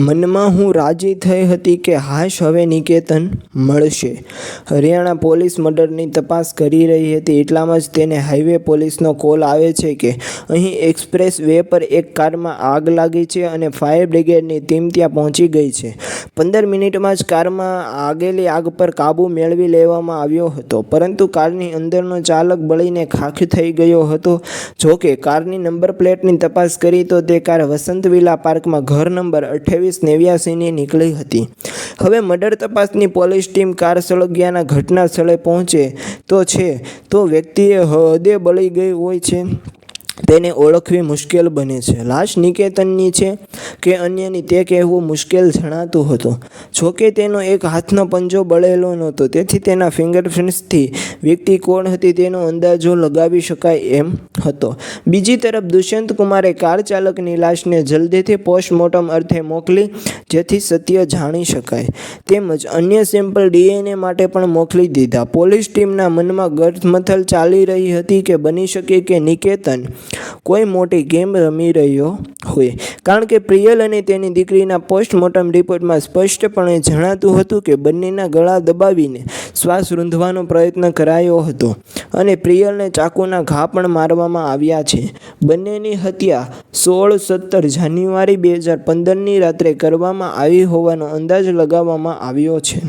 મનમાં હું રાજી થઈ હતી કે હાશ હવે નિકેતન મળશે. હરિયાણા પોલીસ મર્ડરની તપાસ કરી રહી હતી. એટલામાં જ તેને હાઈવે પોલીસનો કોલ આવે છે કે અહીં એક્સપ્રેસ વે પર એક કારમાં આગ લાગી છે અને ફાયર બ્રિગેડની ટીમ ત્યાં પહોંચી ગઈ છે. પંદર મિનિટમાં જ કારમાં આગેલી આગ પર કાબૂ મેળવી લેવામાં આવ્યો હતો. પરંતુ કારની અંદરનો ચાલક બળીને ખાખ થઈ ગયો હતો. જોકે કારની નંબર પ્લેટની તપાસ કરી તો તે કાર વસંત વિલા પાર્કમાં ઘર નંબર અઠ્યાવીસ નેવ્યાસીની નીકળી હતી. હવે મર્ડર તપાસની પોલીસ ટીમ કાર સળગિયાના ઘટના સ્થળે પહોંચે તો છે, તો વ્યક્તિએ હદે બળી ગઈ હોય છે. તેને ઓળખવી મુશ્કેલ બને છે. લાશ નિકેતનની છે. કે અન્યની તે કહેવું મુશ્કેલ જણાતું હતું. જોકે તેનો એક હાથનો પંજો બળેલો નહોતો. તેથી તેના ફિંગરપ્રિન્ટ્સથી વ્યક્તિ કોણ હતી તેનો અંદાજો લગાવી શકાય એમ હતો. બીજી તરફ દુષ્યંત કુમારે કાર ચાલકની લાશને જલ્દીથી પોસ્ટમોર્ટમ અર્થે મોકલી, જેથી સત્ય જાણી શકાય. તેમજ અન્ય સેમ્પલ ડીએનએ માટે પણ મોકલી દીધા. પોલીસ ટીમના મનમાં ગઠમથલ ચાલી રહી હતી કે બની શકે કે નિકેતન. કોઈ મોટી ગેમ રમી રહ્યો હોય. કારણ કે પ્રિયલ અને તેની દીકરીના પોસ્ટમોર્ટમ રિપોર્ટમાં સ્પષ્ટપણે જણાતું હતું કે બંનેના ગળા દબાવીને શ્વાસ રૂંધવાનો પ્રયત્ન કરાયો હતો અને પ્રિયલને ચાકુના ઘા પણ મારવામાં આવ્યા છે. બંનેની હત્યા સોળ સત્તર જાન્યુઆરી બે હજાર પંદરની રાત્રે કરવામાં આવી હોવાનો અંદાજ લગાવવામાં આવ્યો છે.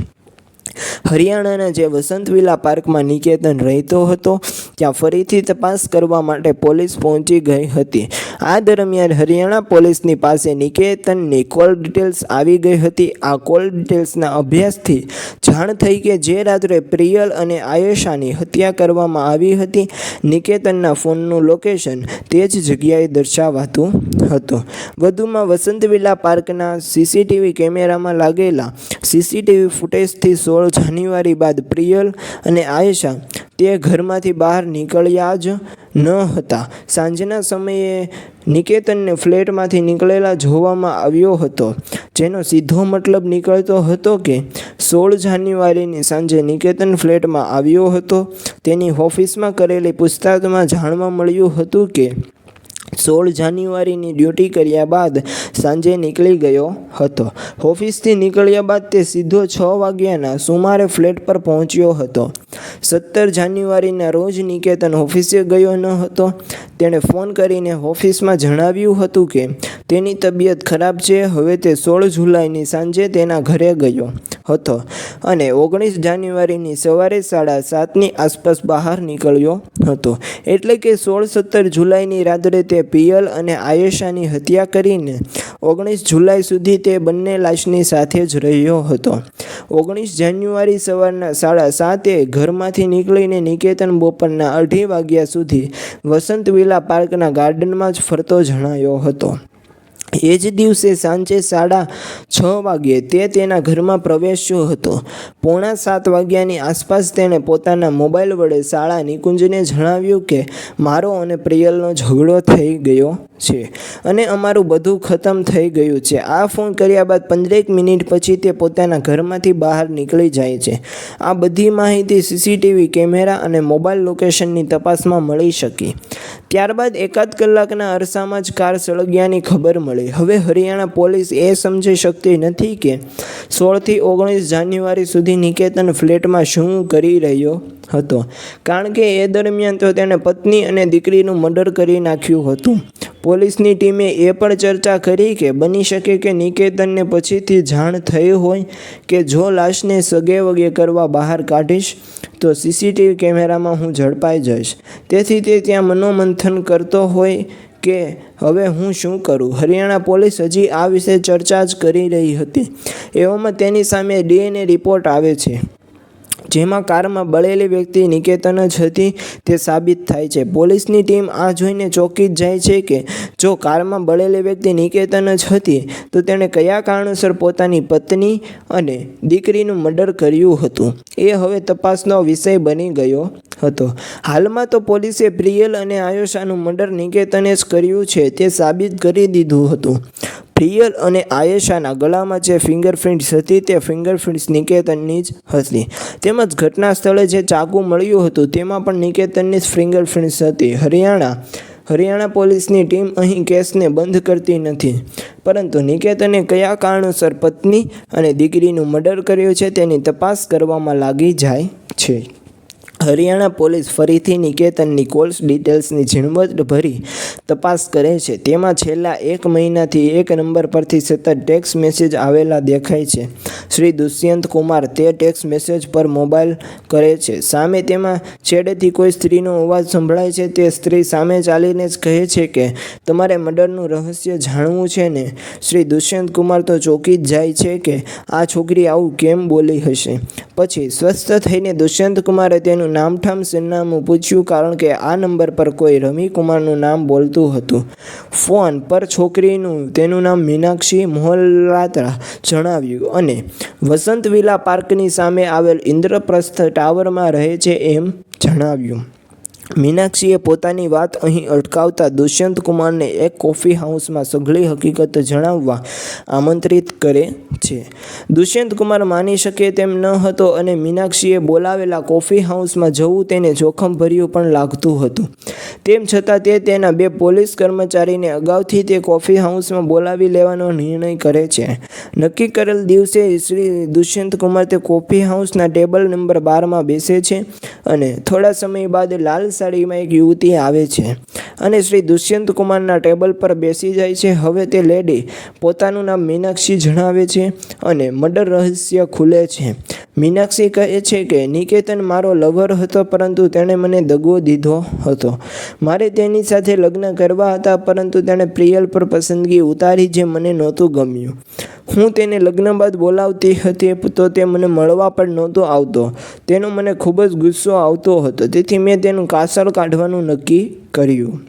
હરિયાણાના જે વસંત વિલા પાર્કમાં નિકેતન રહેતો હતો ત્યાં ફરીથી તપાસ કરવા માટે પોલીસ પહોંચી ગઈ હતી. આ દરમિયાન હરિયાણા પોલીસની પાસે નિકેતનની કોલ ડિટેલ્સ આવી ગઈ હતી. આ કોલ ડિટેલ્સના અભ્યાસથી જાણ થઈ કે જે રાત્રે પ્રિયલ અને આયેશાની હત્યા કરવામાં આવી હતી. નિકેતનના ફોનનું લોકેશન તે જ જગ્યાએ દર્શાવાતું હતું. વધુમાં વસંત વિલા પાર્કના સીસીટીવી કેમેરામાં લાગેલા સીસીટીવી ફૂટેજથી સોળ જાન્યુઆરી બાદ પ્રિયલ અને આયેશા તે ઘરમાંથી બહાર નીકળ્યા જ ન હતા. સાંજના સમયે નિકેતનને ફ્લેટમાંથી નીકળેલા જોવામાં આવ્યો હતો, જેનો સીધો મતલબ નીકળતો હતો કે સોળ જાન્યુઆરીની સાંજે નિકેતન ફ્લેટમાં આવ્યો હતો. તેની ઓફિસમાં કરેલી પુસ્તકમાં જાણવા મળ્યું હતું કે સોળ જાન્યુઆરીની ડ્યુટી કર્યા બાદ સાંજે નીકળી ગયો હતો. ઓફિસથી નીકળ્યા બાદ તે સીધો છ વાગ્યાના સુમારે ફ્લેટ પર પહોંચ્યો હતો. સત્તર જાન્યુઆરીના રોજ નિકેતન ઓફિસે ગયો ન હતો. તેણે ફોન કરીને ઓફિસમાં જણાવ્યું હતું કે, તેની તબિયત ખરાબ છે, હવે તે સોળ જુલાઈની સાંજે તેના ઘરે ગયો હતો અને ઓગણીસ જાન્યુઆરીની સવારે સાડા સાતની આસપાસ બહાર નીકળ્યો હતો. એટલે કે સોળ સત્તર જુલાઈની રાત્રે તે પિયલ અને આયેશાની હત્યા કરીને ઓગણીસ જુલાઈ સુધી તે બંને લાશની સાથે જ રહ્યો હતો. ઓગણીસ જાન્યુઆરી સવારના સાડા સાતે ઘરમાંથી નીકળીને નિકેતન બપોરના અઢી વાગ્યા સુધી વસંત વિલા પાર્કના ગાર્ડનમાં જ ફરતો જણાયો હતો. એ જ દિવસે સાંજે સાડા છ વાગ્યે તે તેના ઘરમાં પ્રવેશ્યો હતો. પોણા સાત વાગ્યાની આસપાસ તેણે પોતાના મોબાઈલ વડે શાળા નિકુંજને જણાવ્યું કે, મારો અને પ્રિયલનો ઝઘડો થઈ ગયો. છે. અને અમારું બધું ખતમ થઈ ગયું છે. આ ફોન કર્યા બાદ પંદરેક મિનિટ પછી તે પોતાના ઘરમાંથી બહાર નીકળી જાય છે. આ બધી માહિતી C C T V camera અને મોબાઈલ લોકેશનની તપાસમાં મળી શકી. ત્યારબાદ એકાદ કલાકના અરસામાં જ કાર સળગ્યાની ખબર મળી. હવે હરિયાણા પોલીસ એ સમજી શકતી નથી કે સોળથી ઓગણીસ જાન્યુઆરી સુધી નિકેતન ફ્લેટમાં શું કરી રહ્યો હતો. કારણ કે એ દરમિયાન તો તેણે પત્ની અને દીકરીનું મર્ડર કરી નાખ્યું હતું. પોલીસની ટીમે એ પણ ચર્ચા કરી કે બની શકે કે નિકેતનને પછીથી જાણ થઈ હોય કે જો લાશને સગે વગે કરવા બહાર કાઢીશ, તો સીસીટીવી કેમેરામાં હું ઝડપાઈ જઈશ. તેથી તે ત્યાં મનોમંથન કરતો હોય કે હવે હું શું કરું? હરિયાણા પોલીસ હજી આ વિશે ચર્ચા જ કરી રહી હતી. એવામાં તેની સામે ડીએનએ રિપોર્ટ આવે છે. જેમાં કારમાં બળેલી વ્યક્તિ નિકેતન જ હતી, તે સાબિત થાય છે. પોલીસની ટીમ આ જોઈને ચોંકી જ જાય છે કે જો કારમાં બળેલી વ્યક્તિ નિકેતન જ હતી, તો તેણે કયા કારણોસર પોતાની પત્ની અને દીકરીનું મર્ડર કર્યું હતું? એ હવે તપાસનો વિષય બની ગયો હતો. હાલમાં તો પોલીસે પ્રિયલ અને આયુષાનું મર્ડર નિકેતને જ કર્યું છે, તે સાબિત કરી દીધું હતું. પ્રિયલ અને આયેશાના ગળામાં જે ફિંગરપ્રિન્ટ્સ હતી તે ફિંગરપ્રિન્ટ્સ નિકેતનની જ હતી. તેમજ ઘટના સ્થળે જે ચાકુ મળ્યું હતું તેમાં પણ નિકેતનની જ ફિંગરપ્રિન્ટ્સ હતી. હરિયાણા હરિયાણા પોલીસની ટીમ અહીં કેસને બંધ કરતી નથી. પરંતુ નિકેતને કયા કારણોસર પત્ની અને દીકરીનું મર્ડર કર્યું છે તેની તપાસ કરવામાં લાગી જાય છે. હરિયાણા પોલીસ ફરીથી નિકેતનની કોલ્સ ડિટેલ્સની ઝીણવટ ભરી તપાસ કરે છે. તેમાં છેલ્લા એક મહિનાથી એક નંબર પરથી સતત ટેક્સ મેસેજ આવેલા દેખાય છે. શ્રી દુષ્યંત કુમાર તે ટેક્સ મેસેજ પર મોબાઈલ કરે છે. સામે તેમાં છેડેથી કોઈ સ્ત્રીનો અવાજ સંભળાય છે. તે સ્ત્રી સામે ચાલીને જ કહે છે કે, તમારે મર્ડરનું રહસ્ય જાણવું છે ને? શ્રી દુષ્યંત કુમાર તો ચોંકી જ જાય છે કે, આ છોકરી આવું કેમ બોલી હશે? પછી સ્વસ્થ થઈને દુષ્યંત કુમારે તેનું નામઠામ સરનામું પૂછ્યું કારણ કે આ નંબર પર કોઈ રમી કુમારનું નામ બોલતું હતું. ફોન પર છોકરીનું તેનું નામ મીનાક્ષી મોહલાત્રા જણાવ્યું અને વસંત વિલા પાર્કની સામે આવેલ ઇન્દ્રપ્રસ્થ ટાવરમાં રહે છે એમ જણાવ્યું. મીનાક્ષીએ પોતાની વાત અહીં અટકાવતા દુષ્યંત કુમારને એક કોફી હાઉસમાં સઘળી હકીકત જણાવવા આમંત્રિત કરે છે. દુષ્યંત કુમાર માની શકે તેમ ન હતો અને મીનાક્ષીએ બોલાવેલા કોફી હાઉસમાં જવું તેને જોખમભર્યું પણ લાગતું હતું. તેમ છતાં તે તેના બે પોલીસ કર્મચારીને અગાઉથી તે કોફી હાઉસમાં બોલાવી લેવાનો નિર્ણય કરે છે. નક્કી કરેલ દિવસે શ્રી દુષ્યંત કુમાર તે કોફી હાઉસના ટેબલ નંબર બારમાં બેસે છે અને થોડા સમય બાદ લાલ સાડીમાં એક યુવતી આવે છે અને શ્રી દુષ્યંત કુમારના ટેબલ પર બેસી જાય છે. હવે તે લેડી પોતાનું નામ મીનાક્ષી જણાવે છે અને મર્ડર રહસ્ય ખુલે છે. મીનાક્ષી કહે છે કે, નિકેતન મારો લવર હતો, પરંતુ તેણે મને દગો દીધો હતો. મારે તેની સાથે લગ્ન કરવા હતા, પરંતુ તેણે પ્રિયલ પર પસંદગી ઉતારી જે મને નહોતું ગમ્યું. હું તેને લગ્ન બાદ બોલાવતી હતી તો તે મને મળવા પણ નહોતો આવતો. તેનો મને ખૂબ જ ગુસ્સો આવતો હતો. તેથી મેં તેનું કાસળ કાઢવાનું નક્કી કર્યું.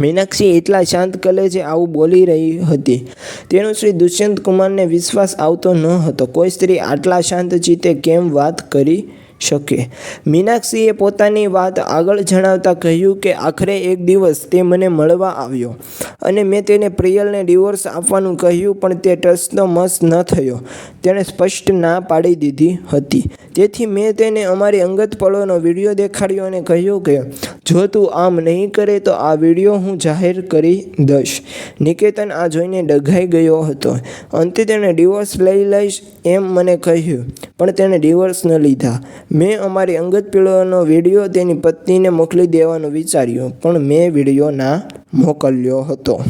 મીનાક્ષી એટલા શાંત કલેજે આવું બોલી રહી હતી. તેનો શ્રી દુષ્યંત કુમારને વિશ્વાસ આવતો ન હતો. કોઈ સ્ત્રી આટલા શાંત ચિત્તે કેમ વાત કરી શકે. મીનાક્ષીએ પોતાની વાત આગળ જણાવતા કહ્યું કે આખરે એક દિવસ તે મને મળવા આવ્યો અને મેં તેને પ્રિયલને ડિવોર્સ આપવાનું કહ્યું, પણ તે ટસનો મસ ન થયો. તેણે સ્પષ્ટ ના પાડી દીધી હતી. તેથી મેં તેને અમારી અંગત પળોનો વીડિયો દેખાડ્યો અને કહ્યું કે, જો તું આમ નહીં કરે તો આ વીડિયો હું જાહેર કરી દઈશ. નિકેતન આ જોઈને ડઘાઈ ગયો હતો. અંતે તેણે ડિવોર્સ લઈ લઈશ એમ મને કહ્યું, પણ તેણે ડિવોર્સ ન લીધા. મેં અમારી અંગત પીળોનો વીડિયો તેની પત્નીને મોકલી દેવાનું વિચાર્યું, પણ મેં વીડિયો ના મોકલ્યો હતો.